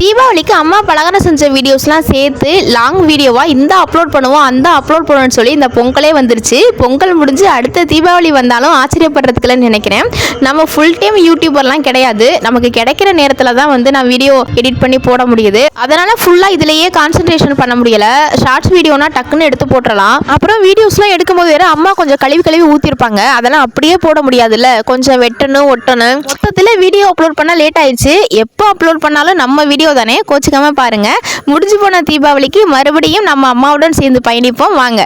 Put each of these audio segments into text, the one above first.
தீபாவளிக்கு அம்மா பலகாரம் செஞ்ச வீடியோஸ்லாம் சேர்த்து லாங் வீடியோவாக இந்த அப்லோட் பண்ணுவோம் அந்த அப்லோட் பண்ணுவோம்னு சொல்லி இந்த பொங்கலே வந்துருச்சு. பொங்கல் முடிஞ்சு அடுத்த தீபாவளி வந்தாலும் ஆச்சரியப்படுறதுக்குலன்னு நினைக்கிறேன். நம்ம ஃபுல் டைம் யூடியூபர்லாம் கிடையாது. நமக்கு கிடைக்கிற நேரத்தில் தான் வந்து நான் வீடியோ எடிட் பண்ணி போட முடியுது. அதனால் ஃபுல்லாக இதுலேயே கான்சன்ட்ரேஷன் பண்ண முடியல. ஷார்ட்ஸ் வீடியோனா டக்குன்னு எடுத்து போட்டுடலாம் அப்புறம் வீடியோஸ்லாம் எடுக்கும்போது வேறு அம்மா கொஞ்சம் கழுவி கழுவி ஊற்றிருப்பாங்க அதெல்லாம் அப்படியே போட முடியாதுல்ல. கொஞ்சம் வெட்டணும் ஒட்டணும். மொத்தத்தில் வீடியோ அப்லோட் பண்ணால் லேட் ஆயிடுச்சு. எப்போ அப்லோட் பண்ணாலும் நம்ம வீடியோ தானே கோச்சிக்காம பாருங்க. முடிஞ்சு போன தீபாவளிக்கு மறுபடியும் நம்ம அம்மாவுடன் சேர்ந்து பயணிப்போம். வாங்க.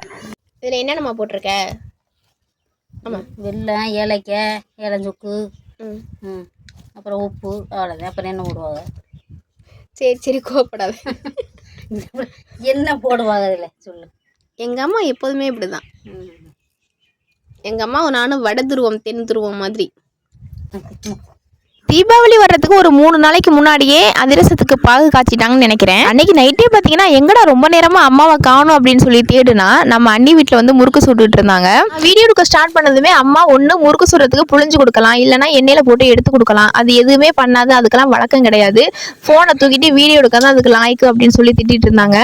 இதில் என்னென்னம்மா போட்டிருக்க? ஆமாம் வெல்லம் ஏலக்காய் ஏலஞ்சுக்கு ம். ம். அப்புறம் உப்பு அவ்வளோதான் அப்புறம் என்ன போடுவாங்க? சரி சரி கோவப்படாது. என்ன போடுவாங்க அதில் சொல்லு. எங்கள் அம்மா எப்போதுமே இப்படி தான். எங்கள் அம்மா நானும் வட துருவம் தென் துருவம் மாதிரி. தீபாவளி வர்றதுக்கு ஒரு மூணு நாளைக்கு முன்னாடியே அதிரசத்துக்கு பாகு காய்ச்சிட்டாங்கன்னு நினைக்கிறேன். அன்னைக்கு நைட்டே பார்த்தீங்கன்னா எங்கடா ரொம்ப நேரமாக அம்மாவை காணும் அப்படின்னு சொல்லி தேடுனா நம்ம அண்ணி வீட்டில் வந்து முறுக்கு சுட்டுட்டு இருந்தாங்க. வீடியோ எடுக்க ஸ்டார்ட் பண்ணதுமே அம்மா ஒன்று முறுக்கு சுடுறதுக்கு புழிஞ்சு கொடுக்கலாம் இல்லைனா எண்ணெயில் போட்டு எடுத்து கொடுக்கலாம். அது எதுவுமே பண்ணாது அதுக்கெல்லாம் வழக்கம் கிடையாது. ஃபோனை தூக்கிட்டு வீடியோ எடுக்க தான் அதுக்கு லாய்க்கு அப்படின்னு சொல்லி திட்டிட்டு இருந்தாங்க.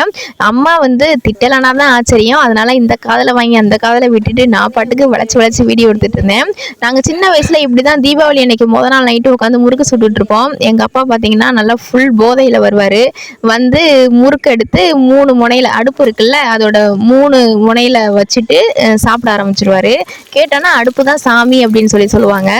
அம்மா வந்து திட்டலைனா தான் ஆச்சரியம். அதனால இந்த காதில் வாங்கி அந்த காதில் விட்டுட்டு நான் பாட்டுக்கு வளைச்சு வளைச்சு வீடியோ எடுத்துட்டு இருந்தேன். நாங்கள் சின்ன வயசில் இப்படி தான் தீபாவளி அன்னைக்கு முத நாள் நைட்டு உட்காந்து முறுக்கு சுட்டுட்டு இருப்போம் எங்கள் அப்பா பார்த்தீங்கன்னா நல்லா ஃபுல் போதையில் வருவார். வந்து முறுக்கு எடுத்து மூணு முனையில் அடுப்பு இருக்குல்ல அதோட மூணு முனையில் வச்சுட்டு சாப்பிட ஆரம்பிச்சிருவாரு. கேட்டோன்னா அடுப்பு தான் சாமி அப்படின்னு சொல்லி சொல்லுவாங்க.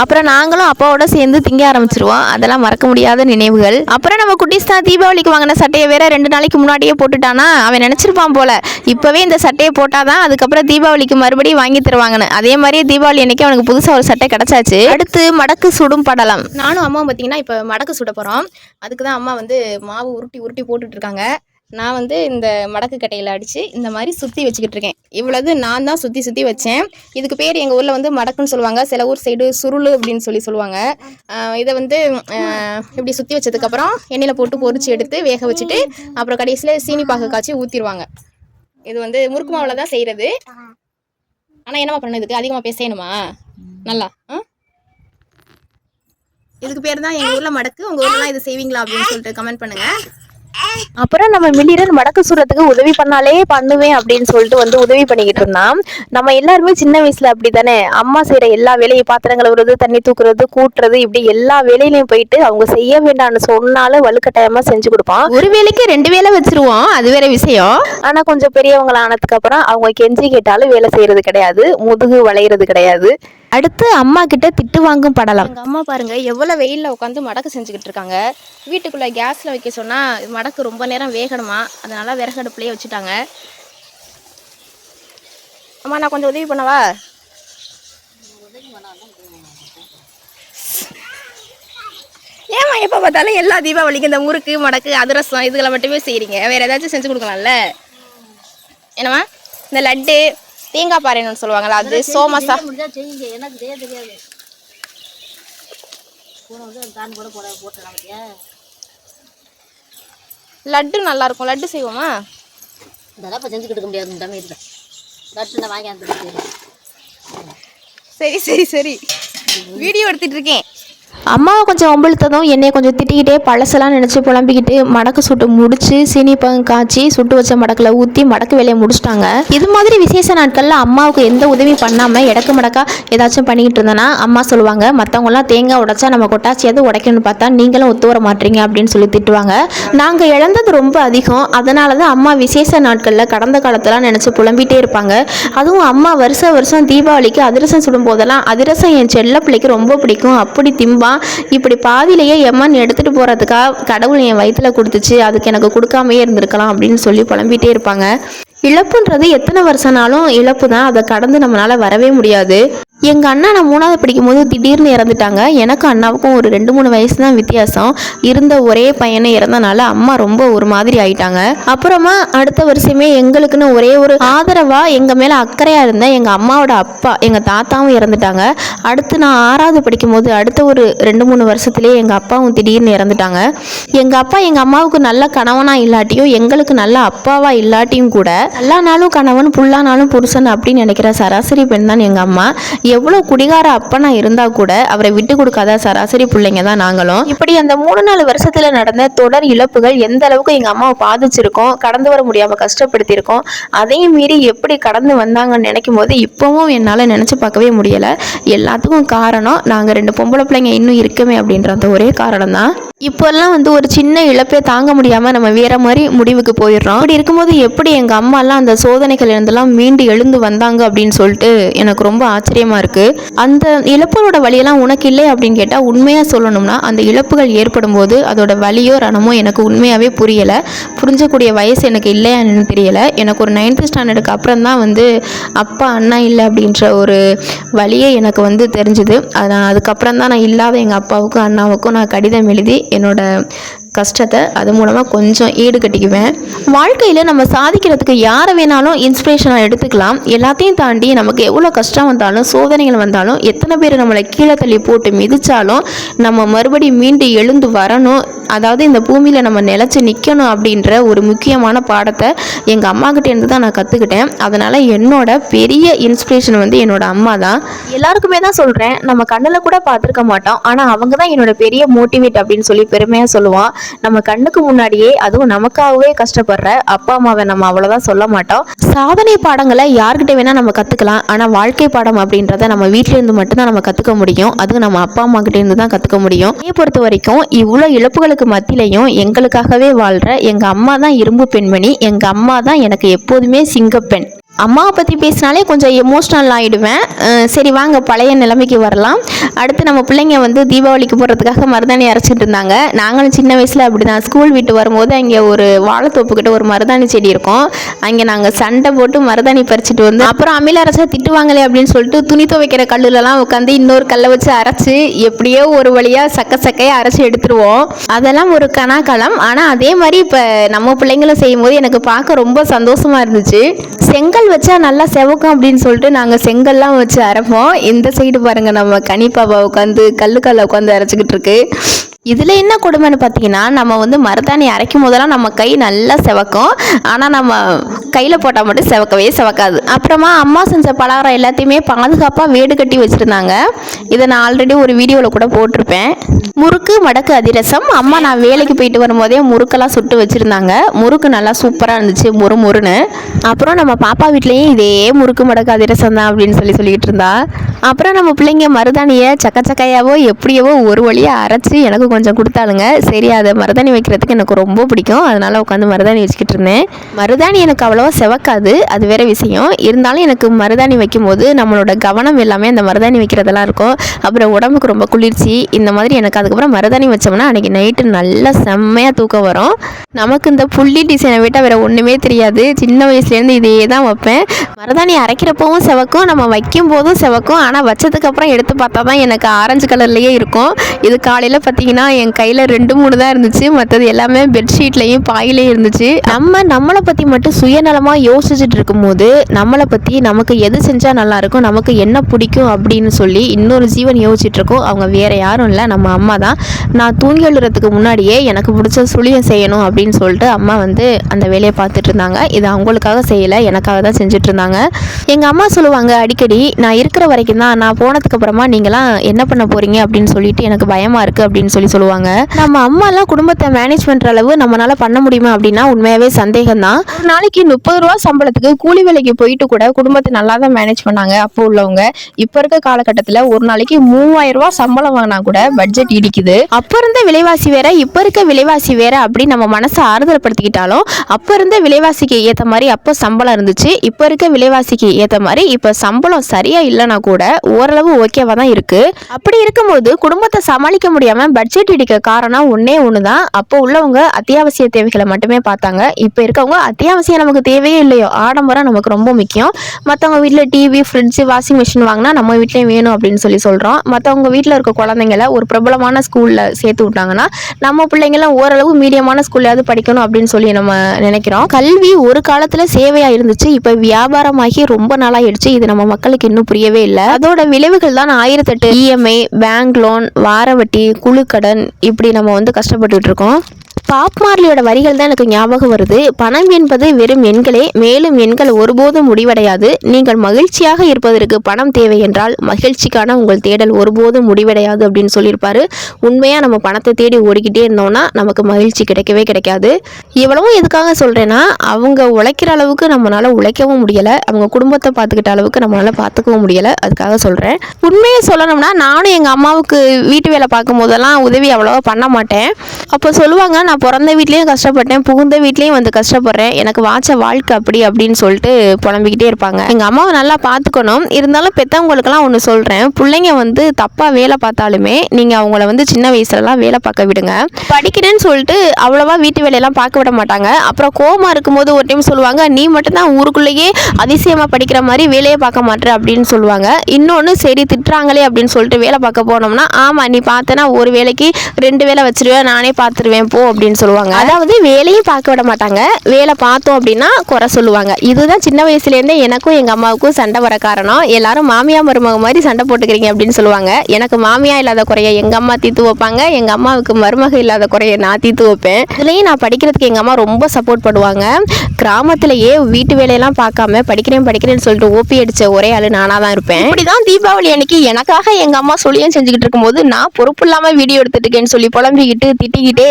அப்புறம் நாங்களும் அப்பாவோட சேர்ந்து திங்க ஆரம்பிச்சிருவோம். அதெல்லாம் மறக்க முடியாத நினைவுகள். அப்புறம் நம்ம குட்டிஸ் தான் தீபாவளிக்கு வாங்கின சட்டையை வேற ரெண்டு நாளைக்கு முன்னாடியே போட்டுட்டானா? அவன் நினச்சிருப்பான் போல. இப்போவே இந்த சட்டையை போட்டாதான் அதுக்கப்புறம் தீபாவளிக்கு மறுபடியும் வாங்கி தருவாங்கன்னு. அதே மாதிரியே தீபாவளி அன்னைக்கு அவனுக்கு புதுசாக ஒரு சட்டை கிடச்சாச்சு. அடுத்து மடக்கு சுடும் படலம். நானும் அம்மா பார்த்தீங்கன்னா இப்போ மடக்கு சுட போகிறோம் அதுக்கு தான் அம்மா வந்து மாவு உருட்டி உருட்டி போட்டுட்ருக்காங்க. நான் வந்து இந்த மடக்கு கட்டையில் அடித்து இந்த மாதிரி சுற்றி வச்சுக்கிட்டு இருக்கேன் இவ்வளவு நான் தான் சுற்றி சுற்றி வச்சேன். இதுக்கு பேர் எங்கள் ஊரில் வந்து மடக்குன்னு சொல்லுவாங்க. சில ஊர் சைடு சுருள் அப்படின்னு சொல்லி சொல்லுவாங்க. இதை வந்து இப்படி சுற்றி வச்சதுக்கப்புறம் எண்ணெயில் போட்டு பொறிச்சு எடுத்து வேக வச்சுட்டு அப்புறம் கடைசியில் சீனி பாகு காய்ச்சி ஊற்றிடுவாங்க இது வந்து முறுக்கு மாவில் தான் செய்கிறது ஆனால் என்னம்மா பண்ணணும் இதுக்கு? அதிகமாக பேசணுமா நல்லா ஆ? இதுக்கு பேர் தான் எங்கள் ஊரில் மடக்கு. உங்கள் ஊர்லாம் இது செய்வீங்களா அப்படின்னு சொல்லிட்டு கமெண்ட் பண்ணுங்க. அப்புறம் நம்ம மில்லிரன் மடக்கு சுடுறதுக்கு உதவி பண்ணாலே பண்ணுவேன் அப்படின்னு சொல்லிட்டு வந்து உதவி பண்ணிக்கிட்டு இருந்தான். நம்ம எல்லாருமே சின்ன வயசுல அப்படி தானே அம்மா செய்யற எல்லா வேலையும் பாத்திரம் கழுவுறது தண்ணி தூக்குறது கூட்டுறது இப்படி எல்லா வேலையிலையும் போயிட்டு அவங்க செய்ய வேண்டாம்னு சொன்னாலும் வலுக்கட்டாயமா செஞ்சு கொடுப்பான். ஒரு வேலைக்கு ரெண்டு வேலை வச்சிருவோம் அது வேற விஷயம். ஆனா கொஞ்சம் பெரியவங்கள ஆனதுக்கு அப்புறம் அவங்க கெஞ்சி கேட்டாலும் வேலை செய்யறது கிடையாது. முதுகு வளையிறது கிடையாது. அடுத்து அம்மா கிட்ட திட்டு வாங்கும் படலாம். எங்க அம்மா பாருங்க எவ்வளோ வெயிலில் உட்காந்து மடக்கு செஞ்சுக்கிட்டு இருக்காங்க. வீட்டுக்குள்ளே கேஸில் வைக்க சொன்னால் மடக்கு ரொம்ப நேரம் வேகணுமா? அதனால விறகடுப்புலயே வச்சுட்டாங்க. அம்மா நான் கொஞ்சம் உதவி பண்ணவா? ஏமா எப்போ பார்த்தாலும் எல்லா தீபாவளிக்கும் இந்த முறுக்கு மடக்கு அதிரசம் இதுகளை மட்டுமே செய்கிறீங்க வேறு ஏதாச்சும் செஞ்சு கொடுக்கலாம்ல? என்னம்மா? இந்த லட்டு தேங்காய் பாறைன்னு சொல்லுவாங்கல்ல அது சோமசா எனக்கு தெரியாது லட்டு நல்லா இருக்கும் லட்டு செய்வோமா? இதெல்லாம் இப்போ செஞ்சுக்கிட்டு இருக்க முடியாது இந்த மாதிரி லட்டு வாங்கி சரி சரி சரி. வீடியோ எடுத்துட்டு இருக்கேன். அம்மாவை கொஞ்சம் ஒம்பழுத்ததும் என்னை கொஞ்சம் திட்டிக்கிட்டே பழசெல்லாம் நினச்சி புலம்பிக்கிட்டு மடக்கு சுட்டு முடிச்சு சீனி பங்கு காய்ச்சி சுட்டு வச்ச மடக்கில் ஊற்றி மடக்கு வேலையை முடிச்சிட்டாங்க. இது மாதிரி விசேஷ நாட்களில் அம்மாவுக்கு எந்த உதவியும் பண்ணாமல் இடக்கு மடக்கா ஏதாச்சும் பண்ணிக்கிட்டு இருந்தேன்னா அம்மா சொல்லுவாங்க மற்றவங்களாம் தேங்காய் உடைச்சா நம்ம கொட்டாச்சியாவது உடைக்கணும்னு பார்த்தா நீங்களும் ஒத்து வர மாட்டீங்க அப்படின்னு சொல்லி திட்டுவாங்க. நாங்கள் இழந்தது ரொம்ப அதிகம். அதனால தான் அம்மா விசேஷ நாட்களில் கடந்த காலத்தெல்லாம் நினச்சி புலம்பிகிட்டே இருப்பாங்க. அதுவும் அம்மா வருஷ வருஷம் தீபாவளிக்கு அதிரசம் சுடும் போதெல்லாம் அதிரசம் என் செல்ல பிள்ளைக்கு ரொம்ப பிடிக்கும். அப்படி திம்பா திம்பான் இப்படி பாதியிலேயே எம்மன் எடுத்துகிட்டு போகிறதுக்காக கடவுள் என் வயித்துல கொடுத்துச்சு அதுக்கு எனக்கு கொடுக்காமையே இருந்திருக்கலாம் அப்படின்னு சொல்லி புலம்பிகிட்டே இருப்பாங்க. இழப்புன்றது எத்தனை வருஷம்னாலும் இழப்பு தான் அதை கடந்து நம்மளால் வரவே முடியாது. எங்கள் அண்ணா நான் மூணாவது படிக்கும்போது திடீர்னு இறந்துட்டாங்க. எனக்கும் அண்ணாவுக்கும் ஒரு ரெண்டு மூணு வயசு தான் வித்தியாசம். இருந்த ஒரே பையனை இறந்தனால அம்மா ரொம்ப ஒரு மாதிரி ஆயிட்டாங்க. அப்புறமா அடுத்த வருஷமே எங்களுக்குன்னு ஒரே ஒரு ஆதரவா எங்க மேல அக்கறையா இருந்த எங்க அம்மாவோட அப்பா எங்க தாத்தாவும் இறந்துட்டாங்க. அடுத்து நான் ஆறாவது படிக்கும்போது அடுத்த ஒரு ரெண்டு மூணு வருஷத்துலேயே எங்க அப்பாவும் திடீர்னு இறந்துட்டாங்க. எங்க அப்பா எங்க அம்மாவுக்கு நல்ல கணவனா இல்லாட்டியும் எங்களுக்கு நல்ல அப்பாவா இல்லாட்டியும் கூட எல்லா நாளும் கணவன் புல்லானாலும் புருஷன் அப்படின்னு நினைக்கிற சராசரி பெண் தான் எங்க அம்மா. எவ்வளோ குடிகார அப்பனா இருந்தா கூட அவரை விட்டு கொடுக்காத சராசரி பிள்ளைங்க தான் நாங்களும். இப்படி அந்த மூணு நாலு வருஷத்துல நடந்த தொடர் இழப்புகள் எந்த அளவுக்கு எங்க அம்மாவை பாதிச்சிருக்கோம் கடந்து வர முடியாம கஷ்டப்படுத்தியிருக்கோம் அதையும் மீறி எப்படி கடந்து வந்தாங்கன்னு நினைக்கும் போது இப்பவும் என்னால் நினச்சி பார்க்கவே முடியலை. எல்லாத்துக்கும் காரணம் நாங்கள் ரெண்டு பொம்பளை பிள்ளைங்க இன்னும் இருக்கமே அப்படின்ற அந்த ஒரே காரணம் தான். இப்போல்லாம் வந்து ஒரு சின்ன இழப்பே தாங்க முடியாமல் நம்ம வேற மாதிரி முடிவுக்கு போயிடுறோம். அப்படி இருக்கும்போது எப்படி எங்கள் அம்மாலாம் அந்த சோதனைகள் இருந்தெல்லாம் மீண்டு எழுந்து வந்தாங்க அப்படின்னு சொல்லிட்டு எனக்கு ரொம்ப ஆச்சரியமாக இருக்குது அந்த இழப்புகளோட வழியெல்லாம் உனக்கு இல்லை அப்படின்னு கேட்டால் உண்மையாக சொல்லணும்னா அந்த இழப்புகள் ஏற்படும் போது அதோட வலியோ ரணமோ எனக்கு உண்மையாகவே புரியலை. புரிஞ்சக்கூடிய வயசு எனக்கு இல்லையான்னு தெரியலை. எனக்கு ஒரு நைன்த்து ஸ்டாண்டர்டுக்கு அப்புறம் தான் வந்து அப்பா அண்ணா இல்லை அப்படின்ற ஒரு வழியே எனக்கு வந்து தெரிஞ்சுது. நான் அதுக்கப்புறம் தான் நான் இல்லாத எங்கள் அப்பாவுக்கும் அண்ணாவுக்கும் நான் கடிதம் எழுதி என்னோட கஷ்டத்தை அது மூலமாக கொஞ்சம் ஈடு கட்டிக்குவேன். வாழ்க்கையில் நம்ம சாதிக்கிறதுக்கு யாரை வேணாலும் இன்ஸ்பிரேஷனாக எடுத்துக்கலாம். எல்லாத்தையும் தாண்டி நமக்கு எவ்வளோ கஷ்டம் வந்தாலும் சோதனைகள் வந்தாலும் எத்தனை பேர் நம்மளை கீழே தள்ளி போட்டு மிதித்தாலும் நம்ம மறுபடியும் மீண்டு எழுந்து வரணும். அதாவது இந்த பூமியில் நம்ம நிலச்சி நிற்கணும் அப்படின்ற ஒரு முக்கியமான பாடத்தை எங்கள் அம்மாக்கிட்டேருந்து தான் நான் கற்றுக்கிட்டேன் அதனால் என்னோட பெரிய இன்ஸ்பிரேஷன் வந்து என்னோட அம்மா தான். எல்லாருக்குமே தான் சொல்கிறேன் நம்ம கண்ணில் கூட பார்த்துருக்க மாட்டோம். ஆனால் அவங்க தான் என்னோட பெரிய மோட்டிவேட் அப்படின்னு சொல்லி பெருமையாக சொல்லுவான் நம்ம கண்ணுக்கு முன்னாடியே அதுவும் நமக்காகவே கஷ்டப்படுற அப்பா அம்மாவை நம்ம அவ்வளோதான் சொல்ல மாட்டோம். சாதனை பாடங்களை யார்கிட்ட வேணால் நம்ம கற்றுக்கலாம் ஆனால் வாழ்க்கை பாடம் அப்படின்றத நம்ம வீட்டிலேருந்து மட்டும்தான் நம்ம கற்றுக்க முடியும். அதுவும் நம்ம அப்பா அம்மா கிட்டேருந்து தான் கற்றுக்க முடியும். என்னை பொறுத்த வரைக்கும் இவ்வளோ இழப்புகளுக்கு மத்தியிலையும் எங்களுக்காகவே வாழ்கிற எங்கள் அம்மா தான் இரும்பு பெண்மணி எங்கள் அம்மா தான் எனக்கு எப்போதுமே சிங்கப்பெண் அம்மாவை பற்றி பேசினாலே கொஞ்சம் எமோஷ்னல் ஆகிடுவேன் சரி வாங்க பழைய நிலைமைக்கு வரலாம். அடுத்து நம்ம பிள்ளைங்க வந்து தீபாவளிக்கு போடுறதுக்காக மருதாணி அரைச்சிட்டு இருந்தாங்க. நாங்களும் சின்ன வயசில் அப்படி தான் ஸ்கூல் விட்டு வரும்போது அங்கே ஒரு வாழைத்தோப்புக்கிட்ட ஒரு மருதாணி செடி இருக்கும். அங்கே நாங்கள் சண்டை போட்டு மருதாணி பறிச்சுட்டு வந்து அப்புறம் அம்மியில் அரைச்சா திட்டுவாங்களே அப்படின்னு சொல்லிட்டு துணி துவைக்கிற கல்லுலலாம் உட்காந்து இன்னொரு கல்லை வச்சு அரைச்சி எப்படியோ ஒரு வழியாக சக்க சக்கையாக அரைச்சி எடுத்துருவோம். அதெல்லாம் ஒரு கனாக்காலம் ஆனால் அதே மாதிரி இப்போ நம்ம பிள்ளைங்களும் செய்யும்போது எனக்கு பார்க்க ரொம்ப சந்தோஷமாக இருந்துச்சு. செங்கல் வச்சா நல்லா செவக்கும் அப்படின்னு சொல்லிட்டு நாங்கள் செங்கல்லாம் வச்சு அரைப்போம். இந்த சைடு பாருங்க நம்ம கனிப்பாப்பா உட்காந்து கல்லுக்கல்ல உட்காந்து அரைச்சிக்கிட்டு இருக்கு. இதில் என்ன கொடுமைன்னு பார்த்தீங்கன்னா நம்ம வந்து மருதாணி அரைக்கும் போதெல்லாம் நம்ம கை நல்லா செவக்கும். ஆனால் நம்ம கையில் போட்டால் மட்டும் செவக்கவே செவக்காது. அப்புறமா அம்மா செஞ்ச பலகாரம் எல்லாத்தையுமே பாதுகாப்பாக வேடு கட்டி வச்சுருந்தாங்க. இதை நான் ஆல்ரெடி ஒரு வீடியோவில் கூட போட்டிருப்பேன். முறுக்கு மடக்கு அதிரசம். அம்மா நான் வேலைக்கு போயிட்டு வரும்போதே முறுக்கெல்லாம் சுட்டு வச்சுருந்தாங்க. முறுக்கு நல்லா சூப்பராக இருந்துச்சு முறு முறுன்னு. அப்புறம் நம்ம பாப்பா வீட்லேயும் இதே முறுக்கு மடக்கு அதிரசம் தான் அப்படின்னு சொல்லி சொல்லிக்கிட்டு இருந்தா. அப்புறம் நம்ம பிள்ளைங்க மருதாணியை சக்கச்சக்கையாவோ எப்படியவோ ஒரு வழியாக அரைச்சி எனக்கு கொஞ்சம் கொடுத்தாளுங்க. சரி அதை மருதாணி வைக்கிறதுக்கு எனக்கு ரொம்ப பிடிக்கும். அதனால் உட்காந்து மருதாணி வச்சுக்கிட்டு இருந்தேன். மருதாணி எனக்கு அவ்வளோவா செவக்காது. அது வேற விஷயம். இருந்தாலும் எனக்கு மருதாணி வைக்கும்போது நம்மளோட கவனம் எல்லாமே அந்த மருதாணி வைக்கிறதெல்லாம் இருக்கும். அப்புறம் உடம்புக்கு ரொம்ப குளிர்ச்சி. இந்த மாதிரி எனக்கு அதுக்கப்புறம் மருதாணி வச்சோம்னா அன்றைக்கி நைட்டு நல்லா செம்மையாக தூக்கம் வரும். நமக்கு இந்த புள்ளி டிசைனை விட்டால் வேற ஒன்றுமே தெரியாது. சின்ன வயசுலேருந்து இதே தான் வைப்பேன். மருதாணி அரைக்கிறப்பவும் செவக்கும் நம்ம வைக்கும் போதும் செவக்கும். ஆனால் வச்சதுக்கப்புறம் எடுத்து பார்த்தா தான் எனக்கு ஆரஞ்சு கலர்லேயே இருக்கும். இது காலையில் பார்த்தீங்கன்னா என் கையில் ரெண்டு மூணு தான் இருந்துச்சு. மற்றது எல்லாமே பெட்ஷீட்லேயும் பாயிலையும் இருந்துச்சு. நம்ம நம்மளை பற்றி மட்டும் சுயநலமாக யோசிச்சுட்டு இருக்கும்போது நம்மளை பற்றி நமக்கு எது செஞ்சால் நல்லாயிருக்கும் நமக்கு என்ன பிடிக்கும் அப்படின்னு சொல்லி இன்னொரு ஜீவன் யோசிச்சுட்டு இருக்கோம். அவங்க வேறு யாரும் இல்லை. நம்ம அம்மா தான். நான் தூங்கி எழுறதுக்கு முன்னாடியே எனக்கு பிடிச்ச சுழியம் செய்யணும் அப்படின்னு சொல்லிட்டு அம்மா வந்து அந்த வேலையை பார்த்துட்டு இருந்தாங்க. இது அவங்களுக்காக செய்யலை. எனக்காக தான் செஞ்சுட்டு இருந்தாங்க. எங்கள் அம்மா சொல்லுவாங்க அடிக்கடி நான் இருக்கிற வரைக்கும் தான் நான் போனதுக்கு அப்புறமா நீங்களாம் என்ன பண்ண போறீங்க? அப்படின்னு சொல்லிட்டு எனக்கு பயமா இருக்கு அப்படின்னு சொல்லி சொல்லுவாங்க. நம்ம அம்மாலாம் குடும்பத்தை மேனேஜ் பண்ற அளவு நம்மளால பண்ண முடியுமா அப்படின்னா உண்மையாவே சந்தேகம் தான் ஒரு நாளைக்கு முப்பது ரூபா சம்பளத்துக்கு கூலி வேலைக்கு போயிட்டு கூட குடும்பத்தை நல்லா தான் மேனேஜ் பண்ணாங்க. அப்போ உள்ளவங்க இப்போ இருக்க காலகட்டத்தில் ஒரு நாளைக்கு மூவாயிரம் ரூபாய் சம்பளம் வாங்கினா கூட பட்ஜெட் இடிக்குது. அப்போ இருந்த விலைவாசி வேற இப்போ இருக்க விலைவாசி வேற அப்படின்னு நம்ம மனசை ஆறுதல் படுத்திக்கிட்டாலும் அப்போ இருந்த விலைவாசிக்கு ஏற்ற மாதிரி அப்போ சம்பளம் இருந்துச்சு. இப்போ இருக்க விலைவாசிக்கு ஏற்ற மாதிரி இப்போ சம்பளம் சரியா இல்லைனா கூட ஓரளவு ஓகேவாக தான் இருக்குது அப்படி இருக்கும்போது குடும்பத்தை சமாளிக்க முடியாமல் பட்ஜெட் இடிக்க காரணம் ஒன்றே ஒன்று தான் அப்போ உள்ளவங்க அத்தியாவசிய தேவைகளை மட்டுமே பார்த்தாங்க. இப்போ இருக்கவங்க அத்தியாவசியம் நமக்கு தேவையே இல்லையோ ஆடம்பரம் நமக்கு ரொம்ப முக்கியம். மற்றவங்க வீட்டில் டிவி ஃப்ரிட்ஜு வாஷிங் மிஷின் வாங்கினா நம்ம வீட்லேயும் வேணும் அப்படின்னு சொல்லி சொல்கிறோம் மற்றவங்க வீட்டில் இருக்க குழந்தைங்கள ஒரு பிரபலமான ஸ்கூலில் சேர்த்து விட்டாங்கன்னா நம்ம பிள்ளைங்களாம் ஓரளவு மீடியமான ஸ்கூல்லையாவது படிக்கணும் அப்படின்னு சொல்லி நம்ம நினைக்கிறோம். கல்வி ஒரு காலத்தில் சேவையாக இருந்துச்சு. இப்போ வியாபாரமாகி ரொம்ப நாளாகிடுச்சு இது நம்ம மக்களுக்கு இன்னும் புரியவே இல்லை. அதோட விளைவுகள் தான் ஆயிரத்தெட்டு இஎம்ஐ பேங்க் லோன் வார வட்டி குழு கடன் இப்படி நம்ம வந்து கஷ்டப்பட்டுட்டு இருக்கோம். பாப் மார்லியோட வரிகள் தான் எனக்கு ஞாபகம் வருது. பணம் என்பது வெறும் எண்களே மேலும் எண்கள் ஒருபோதும் முடிவடையாது. நீங்கள் மகிழ்ச்சியாக இருப்பதற்கு பணம் தேவை என்றால் மகிழ்ச்சிக்கான உங்கள் தேடல் ஒருபோதும் முடிவடையாது அப்படின்னு சொல்லியிருப்பாரு. உண்மையாக நம்ம பணத்தை தேடி ஓடிக்கிட்டே இருந்தோம்னா நமக்கு மகிழ்ச்சி கிடைக்கவே கிடைக்காது. இவ்வளவும் எதுக்காக சொல்கிறேன்னா அவங்க உழைக்கிற அளவுக்கு நம்மளால் உழைக்கவும் முடியலை. அவங்க குடும்பத்தை பார்த்துக்கிட்ட அளவுக்கு நம்மளால் பார்த்துக்கவும் முடியலை. அதுக்காக சொல்கிறேன் உண்மையை சொல்லணும்னா நானும் எங்கள் அம்மாவுக்கு வீட்டு வேலை பார்க்கும் போதெல்லாம் உதவி அவ்வளோவா பண்ண மாட்டேன். அப்போ சொல்லுவாங்க நான் பிறந்த வீட்லேயும் கஷ்டப்பட்டேன் புகுந்த வீட்லேயும் வந்து கஷ்டப்படுறேன். எனக்கு வாச்ச வாழ்க்கை அப்படி அப்படின்னு சொல்லிட்டு புலம்பிக்கிட்டே இருப்பாங்க. எங்கள் அம்மாவை நல்லா பார்த்துக்கணும். இருந்தாலும் பெற்றவங்களுக்கெல்லாம் ஒன்று சொல்கிறேன் பிள்ளைங்க வந்து தப்பாக வேலை பார்த்தாலுமே நீங்கள் அவங்கள வந்து சின்ன வயசுலலாம் வேலை பார்க்க விடுங்க. படிக்கிறேன்னு சொல்லிட்டு அவ்வளோவா வீட்டு வேலையெல்லாம் பார்க்க விட மாட்டாங்க. அப்புறம் கோமா இருக்கும்போது ஒரு டைம் சொல்லுவாங்க நீ மட்டும்தான் ஊருக்குள்ளேயே அதிசயமாக படிக்கிற மாதிரி வேலையை பார்க்க மாட்டேற அப்படின்னு சொல்லுவாங்க. இன்னொன்று சரி திட்டுறாங்களே அப்படின்னு சொல்லிட்டு வேலை பார்க்க போனோம்னா ஆமாம் நீ பார்த்தனா ஒரு வேலைக்கு ரெண்டு வேலை வச்சிருவேன் நானே பார்த்துருவேன் போ அப்படின்னு அப்படின்னு சொல்லுவாங்க. அதாவது வேலையும் பார்க்க விட மாட்டாங்க. வேலை பார்த்தோம் அப்படின்னா குறை சொல்லுவாங்க. இதுதான் சின்ன வயசுலேருந்தே எனக்கும் எங்கள் அம்மாவுக்கும் சண்டை வர காரணம். எல்லாரும் மாமியா மருமக மாதிரி சண்டை போட்டுக்கிறீங்க அப்படின்னு சொல்லுவாங்க. எனக்கு மாமியா இல்லாத குறைய எங்கள் அம்மா தீர்த்து வைப்பாங்க. எங்கள் அம்மாவுக்கு மருமக இல்லாத குறைய நான் தீர்த்து வைப்பேன். இதுலேயும் நான் படிக்கிறதுக்கு எங்கள் அம்மா ரொம்ப சப்போர்ட் பண்ணுவாங்க. கிராமத்திலேயே வீட்டு வேலையெல்லாம் பார்க்காம படிக்கிறேன் படிக்கிறேன்னு சொல்லிட்டு ஓபி அடிச்ச ஒரே ஆளு நானாக தான் இருப்பேன். இப்படிதான் தீபாவளி அன்னைக்கு எனக்காக எங்கள் அம்மா சொல்லியும் செஞ்சுக்கிட்டு இருக்கும்போது நான் பொறுப்பு இல்லாமல் வீடியோ எடுத்துட்டு இருக்கேன்னு சொல்லி புலம்பிக்கிட்டு திட்டிக்கிட்டே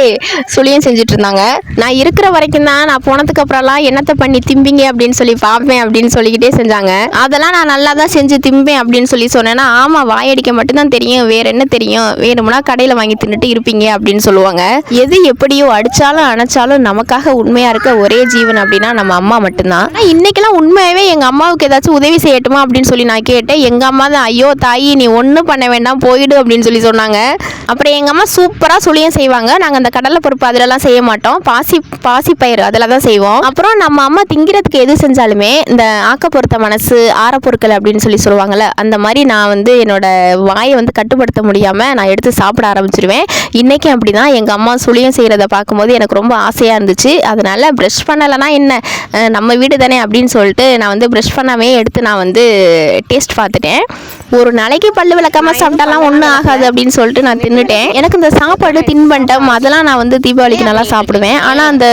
சொல்லியும் செஞ்சுட்டு இருந்தாங்க. நான் இருக்கிற வரைக்கும் தான் நான் போனதுக்கு அப்புறம்லாம் என்னத்தை பண்ணி திம்பிங்க அப்படின்னு சொல்லி பார்ப்பேன் அப்படின்னு சொல்லிக்கிட்டே செஞ்சாங்க. அதெல்லாம் நான் நல்லா தான் செஞ்சு திம்பேன் அப்படின்னு சொல்லி சொன்னேன்னா ஆமாம் வாயடிக்க மட்டும்தான் தெரியும் வேற என்ன தெரியும்? வேணும்னா கடையில் வாங்கி தின்னுட்டு இருப்பீங்க அப்படின்னு சொல்லுவாங்க. எது எப்படியோ அடிச்சாலும் அணைச்சாலும் நமக்காக உண்மையாக இருக்க ஒரே ஜீவன் அப்படின்னு நம்ம அம்மா மட்டும்தான். ஆனால் இன்றைக்கெல்லாம் உண்மையாகவே எங்கள் அம்மாவுக்கு ஏதாச்சும் உதவி செய்யட்டுமா அப்படின்னு சொல்லி நான் கேட்டேன். எங்கள் அம்மா தான் ஐயோ தாயி நீ ஒன்றும் பண்ண வேண்டாம் போயிடு அப்படின்னு சொல்லி சொன்னாங்க. அப்புறம் எங்கள் அம்மா சூப்பராக சுழியம் செய்வாங்க. நாங்கள் அந்த கடலை பருப்பு அதிலலாம் செய்ய மாட்டோம். பாசி பாசி பயிர் அதில் தான் செய்வோம். அப்புறம் நம்ம அம்மா திங்கிறதுக்கு எது செஞ்சாலுமே இந்த ஆக்கப்பொருத்த மனசு ஆரப்பொருட்கள் அப்படின்னு சொல்லி சொல்லுவாங்கல்ல அந்த மாதிரி நான் வந்து என்னோட வாயை வந்து கட்டுப்படுத்த முடியாமல் நான் எடுத்து சாப்பிட ஆரம்பிச்சிருவேன். இன்றைக்கும் அப்படி தான் எங்கள் அம்மா சுழியம் செய்கிறத பார்க்கும்போது எனக்கு ரொம்ப ஆசையாக இருந்துச்சு. அதனால் ப்ரெஷ் பண்ணலைன்னா என்ன? அஹ் நம்ம வீடு தானே அப்படின்னு சொல்லிட்டு நான் வந்து ப்ரஷ் பண்ணாமே எடுத்து நான் வந்து டேஸ்ட் பார்த்துட்டேன். ஒரு நாளைக்கு பல்லு விளக்காம சாப்பிட்டாலாம் ஒன்றும் ஆகாது அப்படின்னு சொல்லிட்டு நான் தின்னுட்டேன். எனக்கு இந்த சாப்பாடு தின்பண்டம் அதெல்லாம் நான் வந்து தீபாவளிக்கு நல்லா சாப்பிடுவேன். ஆனால் அந்த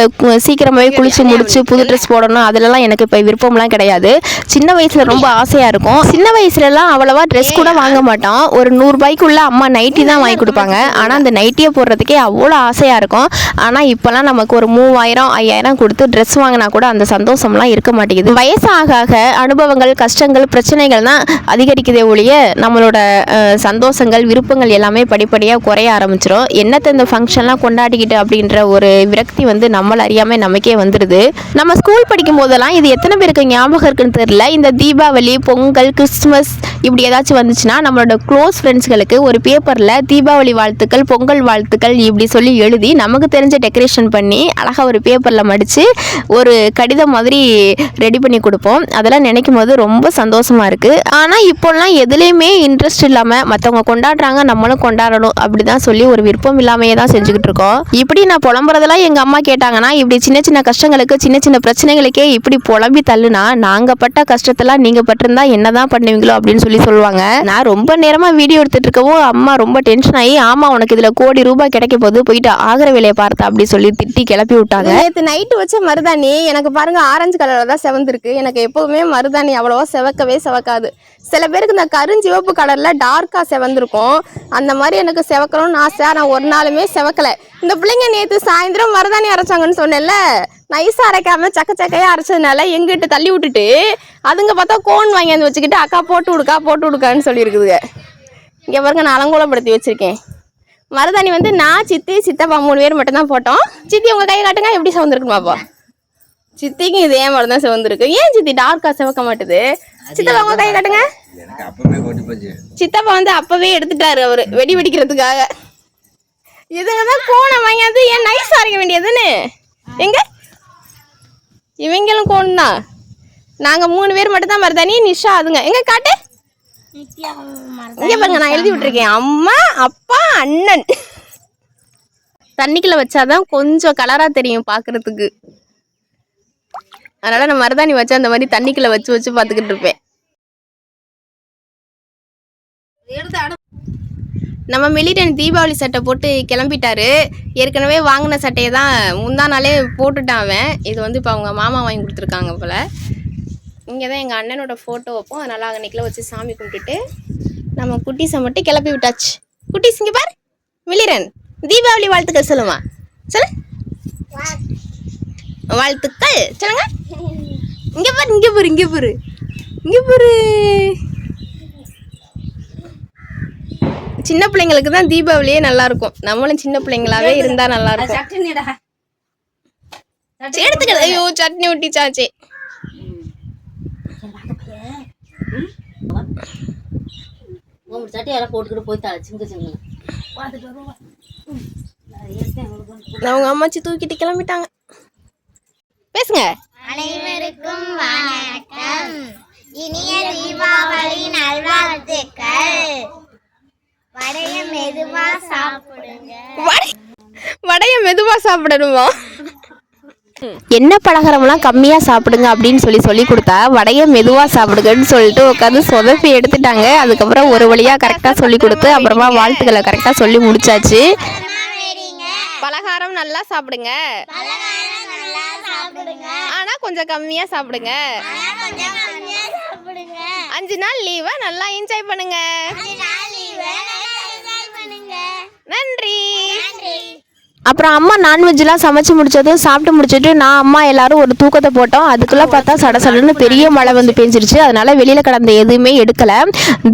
சீக்கிரமாவே குளிச்சு முடிச்சு புது ட்ரெஸ் போடணும். அதுலலாம் எனக்கு இப்போ விருப்பம்லாம் கிடையாது. சின்ன வயசுல ரொம்ப ஆசையாக இருக்கும். சின்ன வயசுலலாம் அவ்வளோவா ட்ரெஸ் கூட வாங்க மாட்டோம். ஒரு நூறுபாய்க்குள்ள அம்மா நைட்டி தான் வாங்கி கொடுப்பாங்க. ஆனால் அந்த நைட்டியை போடுறதுக்கே அவ்வளோ ஆசையாக இருக்கும். ஆனால் இப்போலாம் நமக்கு ஒரு மூவாயிரம் ஐயாயிரம் கொடுத்து ட்ரெஸ் வாங்கினா கூட அந்த சந்தோஷம்லாம் இருக்க மாட்டேங்குது. வயசு ஆக ஆக அனுபவங்கள் கஷ்டங்கள் பிரச்சனைகள் தான் அதிகரிக்குதே ஒழிய நம்மளோட சந்தோஷங்கள் விருப்பங்கள் எல்லாமே படிப்படியாக குறைய ஆரம்பிச்சிடும் என்னத்தை இந்த ஃபங்க்ஷன்லாம் கொண்டாடிக்கிட்டு அப்படின்ற ஒரு விரக்தி வந்து நம்மள அறியாமல் நமக்கே வந்துடுது நம்ம ஸ்கூல் படிக்கும் போதெல்லாம் இது எத்தனை பேருக்கு ஞாபகம் இருக்குன்னு தெரியல. இந்த தீபாவளி பொங்கல் கிறிஸ்மஸ் இப்படி ஏதாச்சும் வந்துச்சுன்னா நம்மளோட க்ளோஸ் ஃப்ரெண்ட்ஸ்களுக்கு ஒரு பேப்பரில் தீபாவளி வாழ்த்துக்கள் பொங்கல் வாழ்த்துக்கள் இப்படி சொல்லி எழுதி நமக்கு தெரிஞ்ச டெக்கரேஷன் பண்ணி அழகாக ஒரு பேப்பரில் மடித்து ஒரு கடிதம் மாதிரி ரெடி பண்ணி கொடுப்போம். அதெல்லாம் நினைக்கும் போது ரொம்ப சந்தோஷமாக இருக்குது ஆனால் இப்போல்லாம் எதுலேயுமே இன்ட்ரெஸ்ட் இல்லாமல் மற்றவங்க கொண்டாடுறாங்க நம்மளும் கொண்டாடணும் அப்படி தான் சொல்லி ஒரு விருப்பம் இல்லாமையே தான் செஞ்சுக்கிட்டு இருக்கோம். இப்படி நான் புலம்புறதெல்லாம் எங்கள் அம்மா கேட்டாங்கன்னா இப்படி சின்ன சின்ன கஷ்டங்களுக்கு சின்ன சின்ன பிரச்சனைகளுக்கே இப்படி புலம்பி தள்ளுனா நாங்கள் பட்ட கஷ்டத்தெல்லாம் நீங்கள் பட்டிருந்தா என்னதான் பண்ணுவீங்களோ அப்படின்னு சொல்லி சொல்லுவாங்க. நான் ரொம்ப நேரமாக வீடியோ எடுத்துட்டு இருக்கவும் அம்மா ரொம்ப டென்ஷன் ஆகி ஆமாம் உனக்கு இதில் கோடி ரூபாய் கிடைக்க போது போயிட்டு ஆகிற வேலையை பார்த்தா அப்படி சொல்லி திட்டி கிளப்பி விட்டாங்க. நேற்று நைட்டு வச்ச மருதாணி எனக்கு பாருங்க ஆரஞ்சு கலரில் தான் செவந்திருக்கு. எனக்கு எப்போவுமே மருதாணி அவ்வளோவா செவக்கவே செவக்காது. சில பேருக்கு இந்த கருஞ்சிவப்பு கலரில் டார்க்காக செவந்திருக்கும். அந்த மாதிரி எனக்கு செவக்கணும்னு ஆசை. நான் ஒரு நாளுமே செவக்கலை. இந்த பிள்ளைங்க நேற்று சாயந்தரம் மருதாணி அரைச்சாங்கன்னு சொன்னேன்ல? நைஸாக அரைக்காம சக்க சக்கையாக அரைச்சதுனால எங்கிட்ட தள்ளி விட்டுட்டு அதுங்க பார்த்தா கோன் வாங்கியாந்து வச்சுக்கிட்டு அக்கா போட்டு விடுக்கா போட்டு விடுக்கான்னு சொல்லியிருக்குதுங்க. இங்கே பாருங்க நான் அலங்கோலப்படுத்தி வச்சுருக்கேன். மருதாணி வந்து நான் சித்தி சித்தப்பா மூணு பேர் மட்டும் தான் போட்டோம். சித்தி உங்க கையை காட்டுங்க. எப்படி சிவந்திருக்கு பாப்பா சித்திக்கும் இதே மாதிரி தான் சிவந்திருக்கு ஏன் சித்தி டார்க்கா சிவக்க மாட்டுது? சித்தப்பா உங்க கையை காட்டுங்க. சித்தப்பா வந்து அப்பவே எடுத்துட்டாரு அவரு வெடி வெடிக்கிறதுக்காக. இதுங்க தான் கோனை வாங்கியாந்து ஏன் நைஸ் அரைக்க வேண்டியதுன்னு? எங்க? இவங்களும் கோன் தான். நாங்க மூணு பேர் மட்டும் தான் மருதாணி நிஷா அதுங்க. எங்க காட்டு? இங்க பாருங்க நான் எழுதி விட்டுருக்கேன். அம்மா அப்பா அண்ணன். தண்ணிக்குள்ள வச்சாதான் கொஞ்சம் கலரா தெரியும் பாக்குறதுக்கு. அதனால நான் மருதாணி வச்சு அந்த மாதிரி தண்ணிக்குள்ள வச்சு வச்சு பார்த்துக்கிட்டு இருப்பேன். நம்ம மிலிட்டன் தீபாவளி சட்டை போட்டு கிளம்பிட்டாரு. ஏற்கனவே வாங்கின சட்டையை தான் முந்தா நாளே போட்டுட்டான் அவன். இது வந்து இப்போ அவங்க மாமா வாங்கி கொடுத்துருக்காங்க போல். இங்கே தான் எங்கள் அண்ணனோட ஃபோட்டோ வைப்போம். அதனால் அன்னைக்கில் வச்சு சாமி கும்பிட்டுட்டு நம்ம குட்டீஸை மட்டும் கிளப்பி விட்டாச்சு. குட்டீஸ் இங்கே பார். மிலிரன் தீபாவளி வாழ்த்துக்கள் சொல்லுமா. சொல்லு. வாழ்த்துக்கள். சொல்லுங்க. இங்கே பாரு இங்கே பாரு இங்கே பாரு. இங்கே பாரு. சின்ன பிள்ளைங்களுக்கு தான் தீபாவளியே நல்லா இருக்கும். நம்மளும் சின்ன பிள்ளைங்களாவே இருந்தா நல்லா இருக்கும். சட்டுனிடா சரி, எடுத்துக்க. ஐயோ சட்னி ஊட்டிச்சாச்சே. போட்டுக்கிட்டு சிங்க சிங்க. வருவா. அவங்க அம்மாச்சி தூக்கிட்டு கிளம்பிட்டாங்க. பேசுங்க. அனைவருக்கும் வணக்கம். இனிய தீபாவளி நல்வாழ்த்துக்கள். வடைய மெதுவா சாப்பிடுங்க. வடை வடைய மெதுவா சாப்பிடணுமா? என்ன பலகாரம்லாம் கம்மியாக சாப்பிடுங்க அப்படின்னு சொல்லி சொல்லி கொடுத்தா வடையை மெதுவாக சாப்பிடுங்கன்னு சொல்லிட்டு உட்காந்து சொதப்பி எடுத்துட்டாங்க. அதுக்கப்புறம் ஒரு வழியாக கரெக்டாக சொல்லி கொடுத்து அப்புறமா வாழ்த்துக்களை கரெக்டாக சொல்லி முடிச்சாச்சு. பலகாரம் நல்லா சாப்பிடுங்க. ஆனா கொஞ்சம் கம்மியா சாப்பிடுங்க. அஞ்சு நாள் லீவை நல்லா என்ஜாய் பண்ணுங்க. நன்றி. அப்புறம் அம்மா நான்வெஜ்லாம் சமைச்சு முடிச்சதும் சாப்பிட்டு முடிச்சிட்டு நான் அம்மா எல்லாரும் ஒரு தூக்கத்தை போட்டோம். அதுக்குள்ளே பார்த்தா சடசடன்னு பெரிய மழை வந்து பெஞ்சிருச்சு. அதனால வெளியில் கடந்த எதுவுமே எடுக்கலை.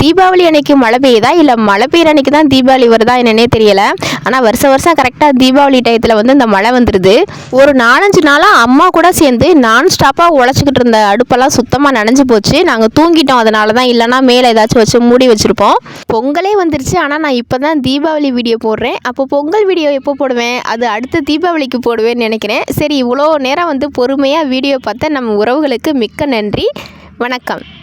தீபாவளி அன்னைக்கு மழை பெய்யுதா? இல்லை மழை பெய்யுற அன்னைக்கு தான் தீபாவளி வருதா என்னன்னே தெரியல. ஆனால் வருஷம் வருஷம் கரெக்டாக தீபாவளி டயத்தில் வந்து இந்த மழை வந்துடுது ஒரு நாலஞ்சு நாளாக அம்மா கூட சேர்ந்து நான் ஸ்டாப்பாக உழைச்சிக்கிட்டு இருந்த அடுப்பெல்லாம் சுத்தமாக நனைஞ்சு போச்சு. நாங்கள் தூங்கிட்டோம். அதனால தான் இல்லைனா மேலே ஏதாச்சும் வச்சு மூடி வச்சுருப்போம். பொங்கலே வந்துருச்சு. ஆனால் நான் இப்போ தான் தீபாவளி வீடியோ போடுறேன். அப்போ பொங்கல் வீடியோ எப்போ போடுவேன்? அது அடுத்த தீபாவளிக்கு போடுவேன்னு நினைக்கிறேன். சரி இவ்வளோ நேரம் வந்து பொறுமையாக வீடியோ பார்த்த நம்ம உறவுகளுக்கு மிக்க நன்றி. வணக்கம்.